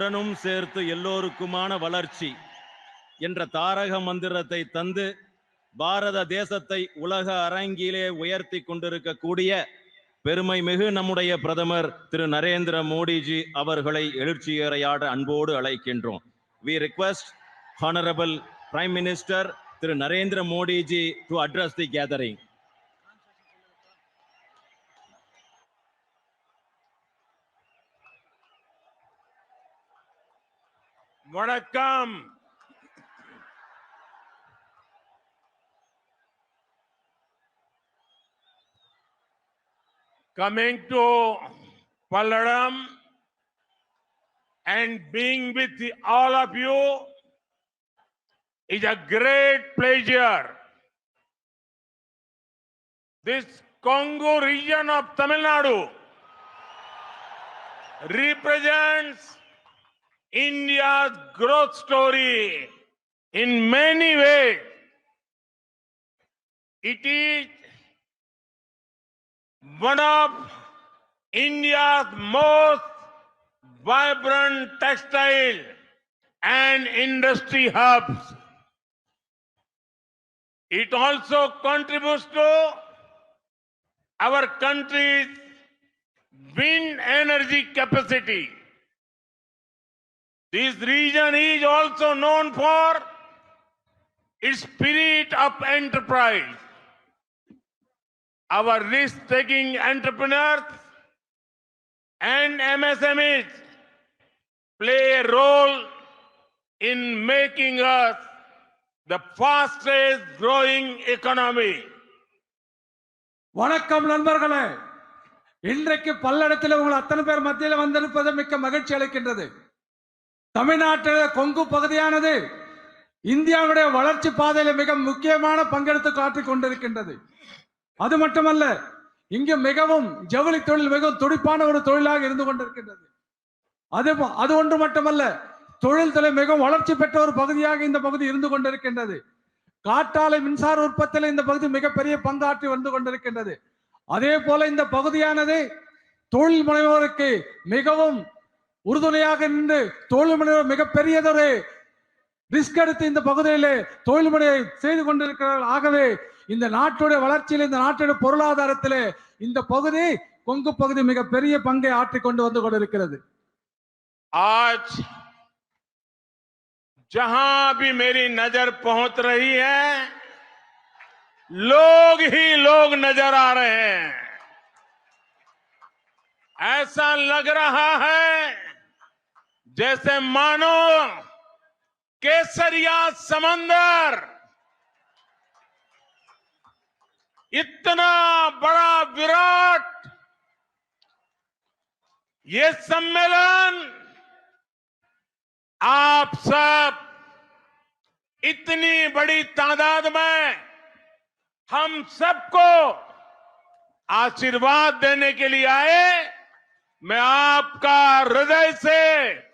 உடனும் சேர்த்து எல்லோருக்குமான வளர்ச்சி என்ற தாரக மந்திரத்தை தந்து பாரத தேசத்தை உலக அரங்கிலே உயர்த்தி கொண்டிருக்கக்கூடிய பெருமை மிகு நம்முடைய பிரதமர் திரு நரேந்திர மோடிஜி அவர்களை எழுச்சியறையாட அன்போடு அழைக்கின்றோம். We request honourable prime minister Thiru Narendra Modiji to address the gathering வணக்கம் coming to Pallaram and being with the- all of you is a great pleasure. This Congo region of Tamil Nadu represents India's growth story in many ways. It is one of India's most vibrant textile and industry hubs. It also contributes to our country's wind energy capacity. This region is also known for its spirit of enterprise. Our risk-taking entrepreneurs and MSMEs play a role in making us the fastest growing economy. வணக்கம் நண்பர்களே இன்றைக்கு பல்லடத்தில் உங்கள் அத்தனை பேர் மத்தியில் வந்திருப்பது மிக்க மகிழ்ச்சி அளிக்கின்றது தமிழ்நாட்டில் கொங்கு பகுதியானது இந்தியாவுடைய வளர்ச்சி பாதையில மிக முக்கியமான பங்கெடுத்து காட்டிக் கொண்டிருக்கின்றது. அது மட்டுமல்ல இங்கு மிகவும் ஜவுளி தொழில் மிகவும் துடிப்பான ஒரு தொழிலாக இருந்து கொண்டிருக்கின்றது. அது அது ஒன்று மட்டுமல்ல தொழில்துறை மிகவும் வளர்ச்சி பெற்ற ஒரு பகுதியாக இந்த பகுதி இருந்து கொண்டிருக்கின்றது. காற்றாலை மின்சார உற்பத்தியில் இந்த பகுதி மிகப்பெரிய பங்காற்றி வந்து கொண்டிருக்கின்றது. அதே போல இந்த பகுதியானது தொழில் முனைவோருக்கு மிகவும் உறுதுணையாக நின்று தொழில் முனைவோர் மிகப்பெரியதொரு ரிஸ்க் எடுத்து இந்த பகுதியிலே தொழில் முனையை செய்து கொண்டிருக்கிறார்கள் ஆகவே இந்த நாட்டுடைய வளர்ச்சியில் இந்த நாட்டுடைய பொருளாதாரத்திலே இந்த பகுதி கொங்கு பகுதி மிகப்பெரிய பங்கை ஆற்றிக் கொண்டு வந்து கொண்டிருக்கிறது आज जहां भी मेरी नजर पहुंच रही है लोग ही लोग नजर आ रहे हैं ऐसा लग रहा है जैसे मानो केसरिया समंदर, इतना बड़ा विराट, ये सम्मेलन आप सब इतनी बड़ी तादाद में हम सबको आशीर्वाद देने के लिए आए। मैं आपका हृदय से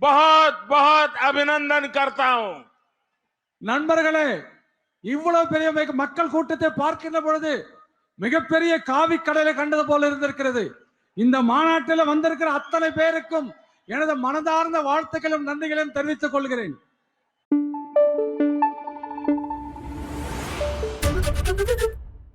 பஹத் பஹத் அபிநந்தன் கர்த்தாவும் நண்பர்களே இவ்வளவு பெரிய மக்கள் கூட்டத்தை பார்க்கின்ற பொழுது மிகப்பெரிய காவி கடலை கண்டது போல இருந்திருக்கிறது. இந்த மாநாட்டில் வந்திருக்கிற அத்தனை பேருக்கும் எனது மனதார்ந்த வாழ்த்துக்களும் நன்றிகளையும் தெரிவித்துக் கொள்கிறேன்.